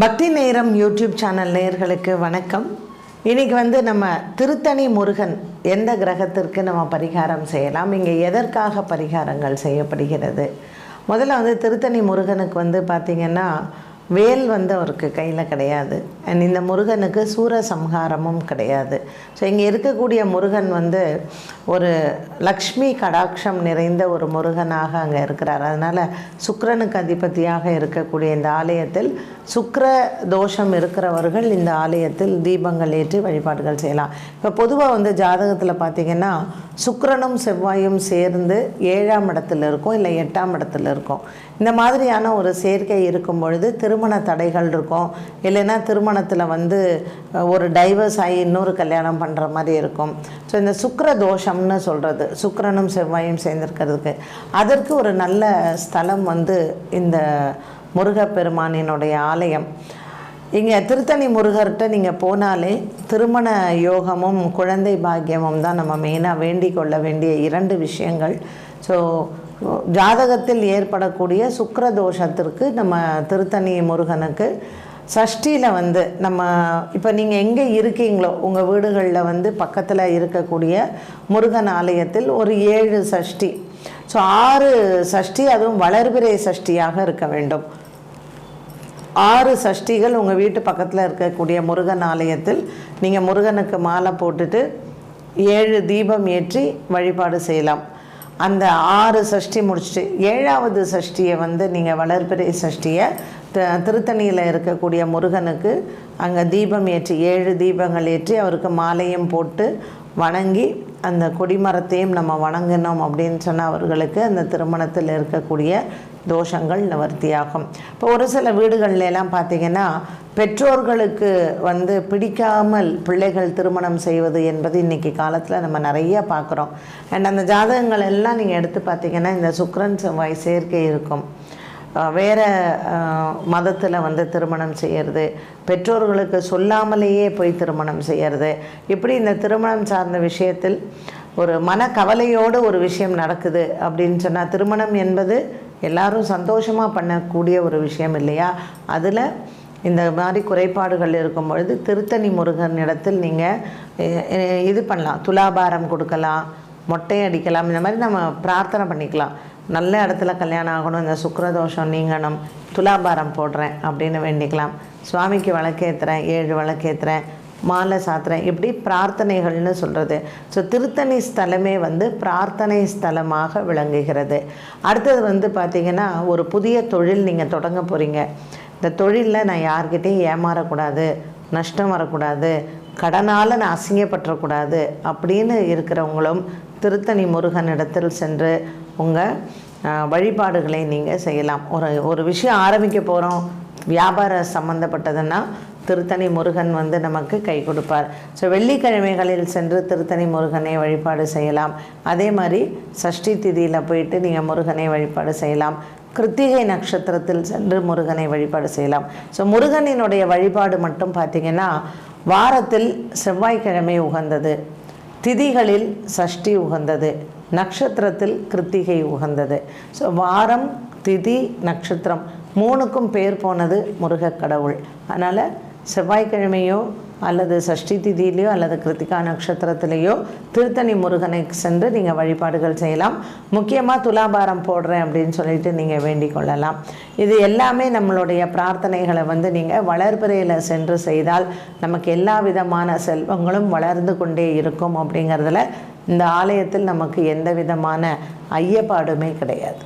பக்தி நேரம் YouTube channel நேயர்களுக்கு வணக்கம். இன்றைக்கி வந்து நம்ம திருத்தணி முருகன் எந்த கிரகத்திற்கு நம்ம பரிகாரம் செய்யலாம்? இங்கே எதற்காக பரிகாரங்கள் செய்யப்படுகிறது? முதல்ல வந்து திருத்தணி முருகனுக்கு வந்து பார்த்திங்கன்னா வேல் வந்து அவருக்கு கையில் கிடையாது. அண்ட் இந்த முருகனுக்கு சூர சம்ஹாரமும் கிடையாது. ஸோ இங்கே இருக்கக்கூடிய முருகன் வந்து ஒரு லக்ஷ்மி கடாட்சம் நிறைந்த ஒரு முருகனாக அங்கே இருக்கிறார். அதனால் சுக்கரனுக்கு அதிபதியாக இருக்கக்கூடிய இந்த ஆலயத்தில் சுக்கர தோஷம் இருக்கிறவர்கள் இந்த ஆலயத்தில் தீபங்கள் ஏற்றி வழிபாடுகள் செய்யலாம். இப்போ பொதுவாக வந்து ஜாதகத்தில் பார்த்திங்கன்னா சுக்கரனும் செவ்வாயும் சேர்ந்து ஏழாம் இடத்துல இருக்கும் இல்லை எட்டாம் இடத்துல இருக்கும். இந்த மாதிரியான ஒரு சேர்க்கை இருக்கும் பொழுது திருமண தடைகள் இருக்கும். இல்லைன்னா திருமணத்தில் வந்து ஒரு டைவர்ஸ் ஆகி இன்னொரு கல்யாணம் பண்ணுற மாதிரி இருக்கும். ஸோ இந்த சுக்கர தோஷம்னு சொல்கிறது சுக்கரனும் செவ்வாயும் சேர்ந்துருக்கிறதுக்கு. அதற்கு ஒரு நல்ல ஸ்தலம் வந்து இந்த முருகப்பெருமானினுடைய ஆலயம். இங்கே திருத்தணி முருகர்கிட்ட நீங்கள் போனாலே திருமண யோகமும் குழந்தை பாக்கியமும் தான் நம்ம மெயினாக வேண்டிக் கொள்ள வேண்டிய இரண்டு விஷயங்கள். ஸோ ஜாதகத்தில் ஏற்படக்கூடிய சுக்கிர தோஷத்திற்கு நம்ம திருத்தணி முருகனுக்கு சஷ்டியில் வந்து நம்ம இப்போ நீங்கள் எங்கே இருக்கீங்களோ உங்கள் வீடுகளில் வந்து பக்கத்தில் இருக்கக்கூடிய முருகன் ஆலயத்தில் ஒரு ஏழு சஷ்டி. ஸோ ஆறு சஷ்டி அதுவும் வளர்பிறை சஷ்டியாக இருக்க வேண்டும். ஆறு சஷ்டிகள் உங்கள் வீட்டு பக்கத்தில் இருக்கக்கூடிய முருகன் ஆலயத்தில் நீங்கள் முருகனுக்கு மாலை போட்டுட்டு ஏழு தீபம் ஏற்றி வழிபாடு செய்யலாம். அந்த ஆறு சஷ்டி முடிச்சுட்டு ஏழாவது சஷ்டியை வந்து நீங்கள் வளர்பிறை சஷ்டியை த திருத்தணியில் இருக்கக்கூடிய முருகனுக்கு அங்கே தீபம் ஏற்றி ஏழு தீபங்கள் ஏற்றி அவருக்கு மாலையும் போட்டு வணங்கி அந்த கொடிமரத்தையும் நம்ம வணங்கினோம் அப்படின்னு சொன்னால் அவர்களுக்கு அந்த திருமணத்தில் இருக்கக்கூடிய தோஷங்கள் நிவர்த்தியாகும். இப்போ ஒரு சில வீடுகள்லாம் பார்த்திங்கன்னா பார்த்தீங்கன்னா பெற்றோர்களுக்கு வந்து பிடிக்காமல் பிள்ளைகள் திருமணம் செய்வது என்பது இன்றைக்கி காலத்தில் நம்ம நிறைய பார்க்குறோம். அண்ட் அந்த ஜாதகங்கள் எல்லாம் நீங்கள் எடுத்து பார்த்திங்கன்னா இந்த சுக்ரன் செவ்வாய் சேர்க்கை இருக்கும். வேற மதத்தில் வந்து திருமணம் செய்கிறது பெற்றோர்களுக்கு சொல்லாமலேயே போய் திருமணம் செய்கிறது இப்படி இந்த திருமணம் சார்ந்த விஷயத்தில் ஒரு மனக்கவலையோடு ஒரு விஷயம் நடக்குது அப்படின்னு சொன்னால் திருமணம் என்பது எல்லாரும் சந்தோஷமாக பண்ணக்கூடிய ஒரு விஷயம் இல்லையா? அதில் இந்த மாதிரி குறைபாடுகள் இருக்கும் பொழுது திருத்தணி முருகன் இடத்தில் நீங்கள் இது பண்ணலாம். துலாபாரம் கொடுக்கலாம் மொட்டை அடிக்கலாம். இந்த மாதிரி நம்ம பிரார்த்தனை பண்ணிக்கலாம். நல்ல இடத்துல கல்யாணம் ஆகணும் இந்த சுக்கரதோஷம் நீங்கணும் துலாபாரம் போடுறேன் அப்படின்னு வேண்டிக்கலாம். சுவாமிக்கு விளக்கேற்றுறேன் ஏழு விளக்கேற்றுறேன் மாலை சாத்துறேன். இப்படி பிரார்த்தனைகள்னு சொல்கிறது ஸோ திருத்தணி ஸ்தலமே வந்து பிரார்த்தனை ஸ்தலமாக விளங்குகிறது. அடுத்தது வந்து பார்த்திங்கன்னா ஒரு புதிய தொழில் நீங்கள் தொடங்க போகிறீங்க இந்த தொழிலில் நான் யார்கிட்டையும் ஏமாறக்கூடாது நஷ்டம் வரக்கூடாது கடனால் நான் அசிங்கப்பற்றக்கூடாது அப்படின்னு இருக்கிறவங்களும் திருத்தணி முருகன் இடத்தில் சென்று உங்கள் வழிபாடுகளை நீங்கள் செய்யலாம். ஒரு ஒரு விஷயம் ஆரம்பிக்க போகிறோம் வியாபார சம்மந்தப்பட்டதுன்னா திருத்தணி முருகன் வந்து நமக்கு கை கொடுப்பார். ஸோ வெள்ளிக்கிழமைகளில் சென்று திருத்தணி முருகனை வழிபாடு செய்யலாம். அதே மாதிரி சஷ்டி திதியில் போயிட்டு நீங்கள் முருகனை வழிபாடு செய்யலாம். கிருத்திகை நட்சத்திரத்தில் சென்று முருகனை வழிபாடு செய்யலாம். ஸோ முருகனினுடைய வழிபாடு மட்டும் பார்த்திங்கன்னா வாரத்தில் செவ்வாய்க்கிழமை உகந்தது. திதிகளில் சஷ்டி உகந்தது. நட்சத்திரத்தில் கிருத்திகை உகந்தது. ஸோ வாரம் திதி நட்சத்திரம் மூணுக்கும் பேர் போனது முருகக் கடவுள். அதனால் செவ்வாய்க்கிழமையோ அல்லது சஷ்டி திதியிலையோ அல்லது கிருத்திகா நட்சத்திரத்திலேயோ திருத்தணி முருகனை சென்று நீங்கள் வழிபாடுகள் செய்யலாம். முக்கியமாக துலாபாரம் போடுறேன் அப்படின்னு சொல்லிட்டு நீங்கள் வேண்டிக் கொள்ளலாம். இது எல்லாமே நம்மளுடைய பிரார்த்தனைகளை வந்து நீங்கள் வளர்பிறையில் சென்று செய்தால் நமக்கு எல்லா விதமான செல்வங்களும் வளர்ந்து கொண்டே இருக்கும் அப்படிங்கிறதுல இந்த ஆலயத்தில் நமக்கு எந்த விதமான ஐயப்பாடுமே கிடையாது.